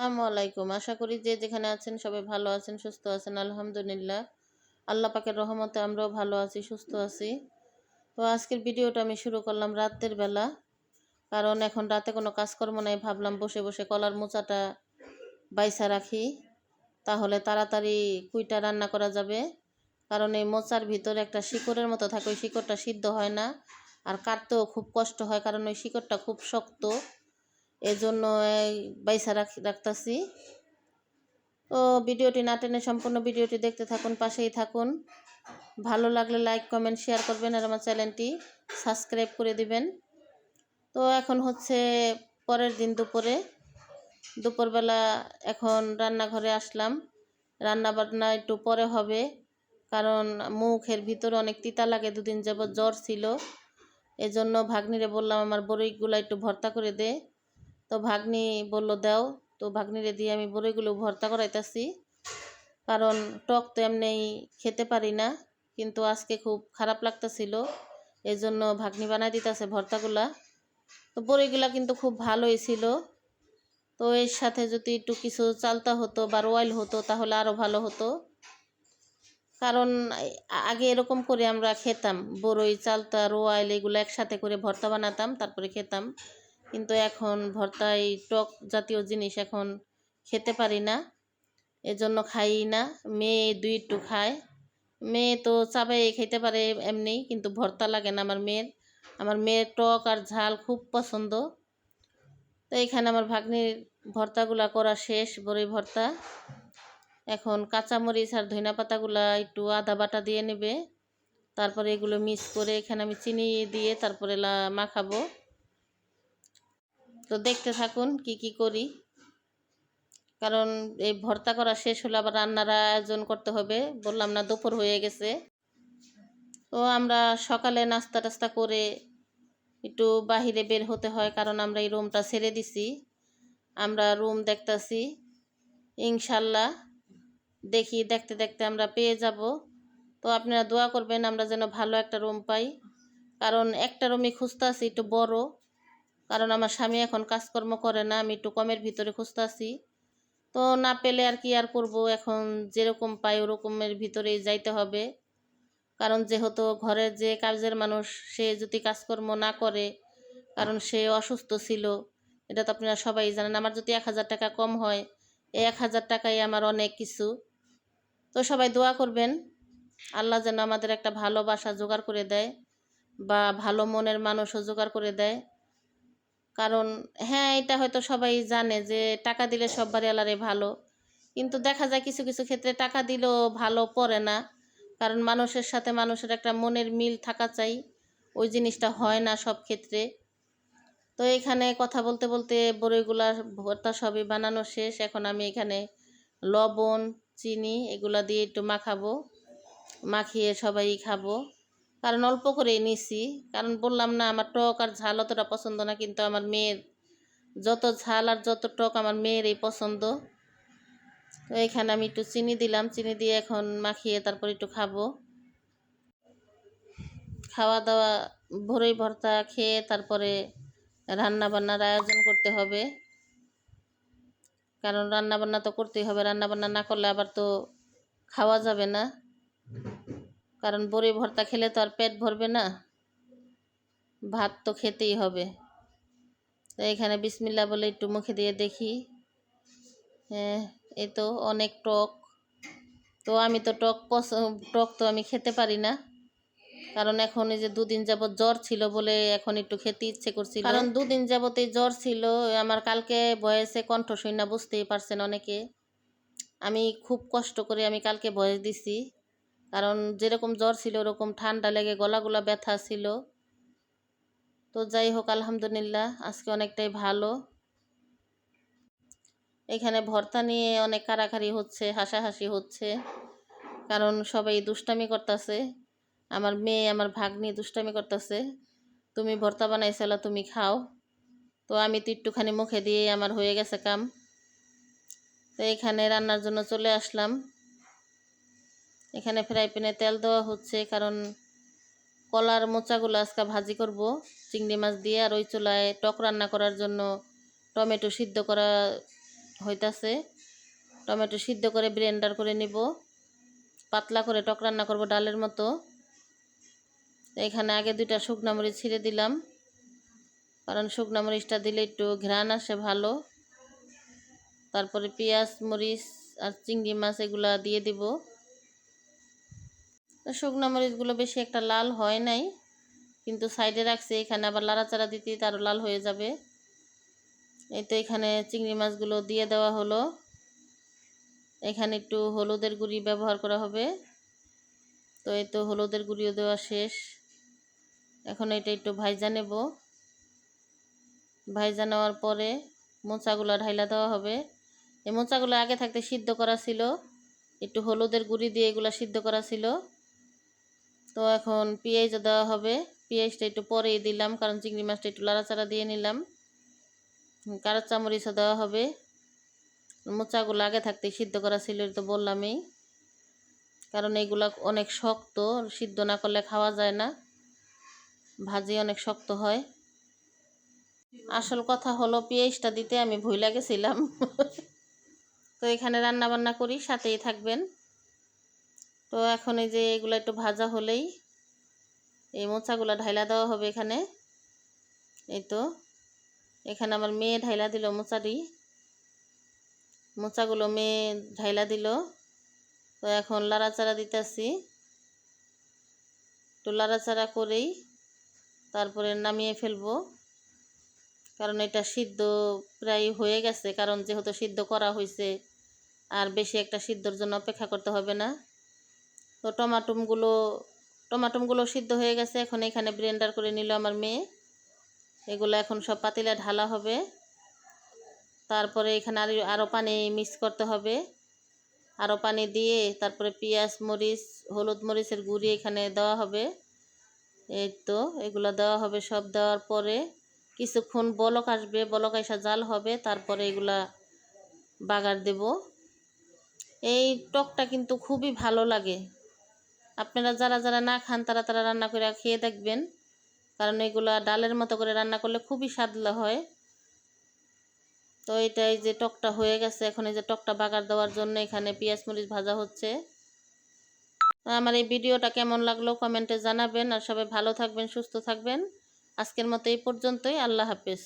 আসসালামু আলাইকুম আশা করি যে যেখানে আছেন সবাই ভালো আছেন, সুস্থ আছেন, আলহামদুলিল্লাহ। আল্লাহ পাকের রহমতে আমরাও ভালো আছি, সুস্থ আছি। তো আজকের ভিডিওটা আমি শুরু করলাম রাতের বেলা। কারণ এখন রাতে কোনো কাজকর্ম নাই, ভাবলাম বসে বসে কলার মোচাটা বাইসা রাখি। তাহলে তাড়াতাড়ি কুইটা রান্না করা যাবে। কারণ এই মোচার ভিতরে একটা শিকড়ের মতো থাকে, ওই শিকড়টা সিদ্ধ হয় না। আর কাটতেও খুব কষ্ট হয়, কারণ ওই শিকড়টা খুব শক্ত। এজন্য বাইসা রাখ, রাখতেছি। তো ভিডিওটি না টেনে সম্পূর্ণ ভিডিওটি দেখতে থাকুন, পাশেই থাকুন। ভালো লাগলে লাইক, কমেন্ট, শেয়ার করবেন আর আমার চ্যানেলটি সাবস্ক্রাইব করে দিবেন। তো এখন হচ্ছে পরের দিন দুপুরে। দুপুরবেলা এখন রান্নাঘরে আসলাম। রান্না বান্না একটু পরে হবে, কারণ মুখের ভিতরে অনেক তিতা লাগে, দুদিন যাবৎ জ্বর ছিল। এজন্য ভাগ্নিরে বললাম, আমার বড়ইগুলো একটু ভর্তা করে দে। তো ভাগ্নি বলল, দাও। তো ভাগ্নিরে দিয়ে আমি বড়ইগুলো ভর্তা করাইতেছি। কারণ টক তো এমনি খেতে পারি না, কিন্তু আজকে খুব খারাপ লাগতেছিল। এই জন্য ভাগ্নি বানাই দিতেছে ভর্তাগুলা। তো বড়িগুলা কিন্তু খুব ভালোই ছিল। তো এর সাথে যদি একটু কিছু চালতা হতো বা রয়েল হতো, তাহলে আরও ভালো হতো। কারণ আগে এরকম করে আমরা খেতাম। বড়ই, চালতা, রোয়াইল এগুলো একসাথে করে ভর্তা বানাতাম, তারপরে খেতাম। কিন্তু এখন ভর্তায় টক জাতীয় জিনিস এখন খেতে পারি না, এজন্য খাই না। মেয়ে দুই একটু খায়। মেয়ে তো চাবাই খেতে পারে এমনি, কিন্তু ভর্তা লাগে না আমার মেয়ের। আমার মেয়ের টক আর ঝাল খুব পছন্দ। তো এখানে আমার ভাগ্নির ভর্তাগুলা করা শেষ বড়ই ভর্তা। এখন কাঁচামরিচ আর ধনিয়া পাতাগুলা একটু আদা বাটা দিয়ে নেবে। তারপরে এগুলো মিক্স করে এখানে আমি চিনি দিয়ে তারপরে মাখাবো। তো দেখতে থাকুন কি কি করি। কারণ এই ভর্তা করা শেষ হলে আবার রান্নার আয়োজন করতে হবে। বললাম না, দুপুর হয়ে গেছে। তো আমরা সকালে নাস্তা টাস্তা করে একটু বাহিরে বের হতে হয়, কারণ আমরা এই রুমটা ছেড়ে দিছি। আমরা রুম দেখতেছি। ইনশাল্লাহ দেখি, দেখতে দেখতে আমরা পেয়ে যাব। তো আপনারা দোয়া করবেন আমরা যেন ভালো একটা রুম পাই। কারণ একটা রুমই খুঁজতে আছি একটু বড়। কারণ আমার স্বামী এখন কাজকর্ম করে না, আমি একটু কমের ভিতরে খুঁজতেছি। তো না পেলে আর কি আর করব? এখন যেরকম পাই ওরকমের ভিতরেই যাইতে হবে। কারণ যেহেতু ঘরের যে কাজের মানুষ, সে যদি কাজকর্ম না করে, কারণ সে অসুস্থ ছিল, এটা তো আপনারা সবাই জানেন, আমার যদি এক হাজার টাকা কম হয়, এই এক হাজার টাকাই আমার অনেক কিছু। তো সবাই দোয়া করবেন, আল্লাহ যেন আমাদের একটা ভালোবাসা জোগাড় করে দেয়, বা ভালো মনের মানুষও জোগাড় করে দেয়। কারণ হ্যাঁ এটা হয়তো সবাই জানে যে টাকা দিলে সব বাড়িওয়ালারে ভালো। কিন্তু দেখা যায় কিছু কিছু ক্ষেত্রে টাকা দিলেও ভালো পড়ে না। কারণ মানুষের সাথে মানুষের একটা মনের মিল থাকা চাই। ওই জিনিসটা হয় না সব ক্ষেত্রে। তো এখানে কথা বলতে বলতে বড়ইগুলা, ভর্তা সবই বানানো শেষ। এখন আমি এখানে লবণ, চিনি এগুলা দিয়ে একটু মাখাবো। মাখিয়ে সবাই খাব। কারণ অল্প করেই নিছি। কারণ বললাম না, আমার টক আর ঝাল অতটা পছন্দ না, কিন্তু আমার মেয়ের যত ঝাল আর যত টক আমার মেয়ের এই পছন্দ। তো এখানে আমি একটু চিনি দিলাম, চিনি দিয়ে এখন মাখিয়ে তারপর একটু খাব। খাওয়া দাওয়া ভোরই ভর্তা খেয়ে তারপরে রান্না বান্নার আয়োজন করতে হবে। কারণ রান্না বান্না তো করতেই হবে রান্না বান্না না করলে আবার তো খাওয়া যাবে না। কারণ বড়ি ভর্তা খেলে তো আর পেট ভরবে না। ভাত তো খেতেই হবে। তো এখানে বিসমিল্লা বলে একটু মুখে দিয়ে দেখি। হ্যাঁ এই তো অনেক টক। তো আমি তো টক পস টক তো আমি খেতে পারি না। কারণ এখন এই যে দুদিন যাবৎ জ্বর ছিল বলে এখন একটু খেতে ইচ্ছে করছিল। কারণ দুদিন যাবত এই জ্বর ছিল, আমার কালকে বয়সে কণ্ঠ সৈন্য বুঝতেই পারছেন অনেকে। আমি খুব কষ্ট করে আমি কালকে বয়স দিছি। কারণ যেরকম জ্বর ছিল, ওরকম ঠান্ডা লেগে গলাগুলা ব্যথা ছিল। তো যাই হোক, আলহামদুলিল্লাহ, আজকে অনেকটাই ভালো। এখানে ভর্তা নিয়ে অনেক কারাকারি হচ্ছে, হাসাহাসি হচ্ছে, কারণ সবাই দুষ্টামি করতেছে। আমার মেয়ে, আমার ভাগ্নি দুষ্টামি করতেছে। তুমি ভর্তা বানাইছিল, তুমি খাও। তো আমি তো একটুখানি মুখে দিয়ে আমার হয়ে গেছে কাম। তো এখানে রান্নার জন্য চলে আসলাম। এখানে ফ্রাই প্যানে তেল দেওয়া হচ্ছে, কারণ কলার মোচাগুলো আজকে ভাজি করব, চিংড়ি মাছ দিয়ে, আর ওই চুলায় টক রান্না করার জন্য টমেটো সিদ্ধ করা হইতাছে। টমেটো সিদ্ধ করে ব্লেন্ডার করে নিব। পাতলা করে টক রান্না করব ডালের মতো। এখানে আগে দুইটা শুকনা মরিচ ছিঁড়ে দিলাম, কারণ শুকনা মরিচটা দিলে একটু ঘ্রাণ আসে ভালো। তারপরে পেঁয়াজ, মরিচ আর চিংড়ি মাছ এগুলা দিয়ে দিব। শুকনো মরিচগুলো বেশি একটা লাল হয় নাই, কিন্তু সাইডে রাখছি, এখানে আবার লাড়াচাড়া দিতে তারও লাল হয়ে যাবে। এই তো এখানে চিংড়ি মাছগুলো দিয়ে দেওয়া হলো। এখানে একটু হলুদের গুঁড়ি ব্যবহার করা হবে। তো এই তো হলুদের গুঁড়িও দেওয়া শেষ। এখন এটা একটু ভাইজা নেব। ভাইজা নেওয়ার পরে মোচাগুলো ঢাইলা দেওয়া হবে। এই মোচাগুলো আগে থাকতে সিদ্ধ করা ছিল। একটু হলুদের গুঁড়ি দিয়ে এগুলো সিদ্ধ করা ছিল। তো এখন পেঁয়াজ দেওয়া হবে। পেঁয়াজটা একটু পরেই দিলাম, কারণ চিংড়ি মাছটা একটু লাড়াচাড়া দিয়ে নিলাম। কাঁচা চামরিচও দেওয়া হবে। মোচাগুলো আগে থাকতে সিদ্ধ করা ছিল তো বললামই। কারণ এইগুলা অনেক শক্ত, সিদ্ধ না করলে খাওয়া যায় না। ভাজি অনেক শক্ত হয়। আসল কথা হলো পেঁয়াজটা দিতে আমি ভুলে গেছিলাম। তো এখানে রান্না বান্না করি, সাথেই থাকবেন। তো এখন এই যে এগুলো একটু ভাজা হলেই এই মোচাগুলো ঢাইলা দেওয়া হবে এখানে। এই তো, এখানে আমার মেয়ে ঢাইলা দিল মোচারি মোচাগুলো মেয়ে ঢাইলা দিল। তো এখন লাড়াচাড়া দিতেছি। তো লাড়াচাড়া করেই তারপরে নামিয়ে ফেলব। কারণ এটা সিদ্ধ প্রায় হয়ে গেছে, কারণ যেহেতু সিদ্ধ করা হয়েছে আর বেশি একটা সিদ্ধর জন্য অপেক্ষা করতে হবে না। তো টমাটোমগুলো টমাটোমগুলো সিদ্ধ হয়ে গেছে। এখন এখানে ব্লেন্ডার করে নিল আমার মেয়ে। এগুলো এখন সব পাতিলা ঢালা হবে। তারপরে এখানে আর আরও পানি মিক্স করতে হবে। আরও পানি দিয়ে তারপরে পেঁয়াজ, মরিচ, হলুদ মরিচের গুঁড়ি এখানে দেওয়া হবে। এই তো, এগুলো দেওয়া হবে। সব দেওয়ার পরে কিছুক্ষণ বলক আসবে। বলক আসা জাল হবে। তারপরে এগুলা বাগার দেব। এই টকটা কিন্তু খুবই ভালো লাগে। আপনারা যারা যারা না খান, তারা তারা রান্না করে খেয়ে দেখবেন। কারণ এগুলা ডালের মতো করে রান্না করলে খুবই স্বাদ হয়। তো এটাই যে টকটা হয়ে গেছে, এখন এই যে টকটা বাগার দেওয়ার জন্য এখানে পেঁয়াজ মরিচ ভাজা হচ্ছে। আমার এই ভিডিওটা কেমন লাগল কমেন্টে জানাবেন, আর সবাই ভালো থাকবেন, সুস্থ থাকবেন। আজকের মতো এই পর্যন্তই, আল্লাহ হাফেজ।